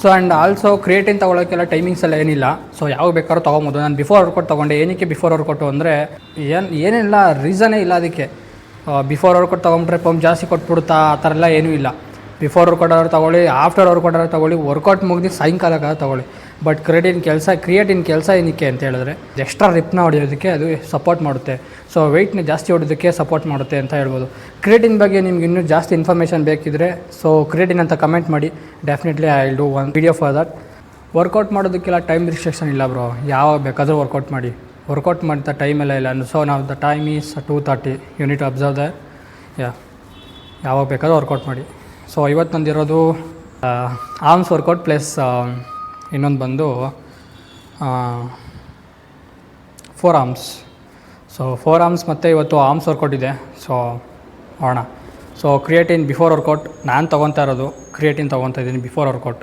So and also creatine ತೊಗೊಳೋಕ್ಕೆಲ್ಲ timings ಎಲ್ಲ ಏನಿಲ್ಲ. ಸೊ ಯಾವಾಗ ಬೇಕಾದ್ರೂ ತೊಗೊಬೋದು. ನಾನು ಬಿಫೋರ್ ವರ್ಕೌಟ್ ತೊಗೊಂಡೆ. ಏನಕ್ಕೆ ಬಿಫೋರ್ ವರ್ಕೌಟು ಅಂದರೆ, ಏನು, ಏನಿಲ್ಲ ರೀಸನೇ ಇಲ್ಲ ಅದಕ್ಕೆ. ಬಿಫೋರ್ ವರ್ಕೌಟ್ ತೊಗೊಂಡ್ರೆ ಪಂಪ್ ಜಾಸ್ತಿ ಕೊಟ್ಬಿಡುತ್ತಾ? ಆ ಥರ ಎಲ್ಲ ಏನೂ ಇಲ್ಲ. ಬಿಫೋರ್ ವರ್ಕೌಟ್ ಆದ್ರೂ ತೊಗೊಳ್ಳಿ ಆಫ್ಟರ್ ವರ್ಕೌಟ್ ಆದ್ರೂ ತೊಗೊಳ್ಳಿ ವರ್ಕೌಟ್ ಮುಗಿದು ಸಾಯಂಕಾಲಕ್ಕಾದ್ರೂ ತೊಗೊಳ್ಳಿ. ಬಟ್ ಕ್ರೆಡಿನ್ ಕೆಲಸ ಕ್ರಿಯೇಟಿನ್ ಕೆಲಸ ಏನಕ್ಕೆ ಅಂತ ಹೇಳಿದ್ರೆ ಎಕ್ಸ್ಟ್ರಾ ರಿಪ್ನ ಹೊಡೆಯೋದಕ್ಕೆ ಅದು ಸಪೋರ್ಟ್ ಮಾಡುತ್ತೆ. ಸೊ ವೆಯ್ಟ್ನ ಜಾಸ್ತಿ ಹೊಡೋದಕ್ಕೆ ಸಪೋರ್ಟ್ ಮಾಡುತ್ತೆ ಅಂತ ಹೇಳ್ಬೋದು. ಕ್ರಿಯೇಟಿನ್ ಬಗ್ಗೆ ನಿಮ್ಗೆ ಇನ್ನೂ ಜಾಸ್ತಿ ಇನ್ಫಾರ್ಮೇಷನ್ ಬೇಕಿದ್ರೆ ಸೊ ಕ್ರಿಯೇಟಿನ್ ಅಂತ ಕಮೆಂಟ್ ಮಾಡಿ. Definitely I do one video for that workout ಮಾಡೋದಕ್ಕೆಲ್ಲ time restriction ಇಲ್ಲ ಬ್ರೋ ಯಾವಾಗ ಬೇಕಾದರೂ ವರ್ಕೌಟ್ ಮಾಡಿ. ವರ್ಕೌಟ್ ಮಾಡ್ತಾ ಟೈಮ್ ಎಲ್ಲ ಇಲ್ಲ. ಸೊ ನಾವು the time is two thirty unit observe the ಯಾ ಯಾವಾಗ ಬೇಕಾದ್ರೂ ವರ್ಕೌಟ್ ಮಾಡಿ. ಸೊ ಇವತ್ತು ನಂದಿರೋದು ಆರ್ಮ್ಸ್ ವರ್ಕೌಟ್ ಪ್ಲಸ್ ಇನ್ನೊಂದು ಬಂದು forearms so forearms ಮತ್ತು ಇವತ್ತು ಆರ್ಮ್ಸ್ ವರ್ಕೌಟ್ ಇದೆ. ಸೊ ನೋಡೋಣ. ಸೊ ಕ್ರಿಯೇಟಿನ್ ಬಿಫೋರ್ ವರ್ಕೌಟ್ ನಾನು ತೊಗೊತಾ ಇರೋದು ಕ್ರಿಯೇಟಿನ್ ತೊಗೊತಾ ಇದ್ದೀನಿ ಬಿಫೋರ್ ವರ್ಕೌಟ್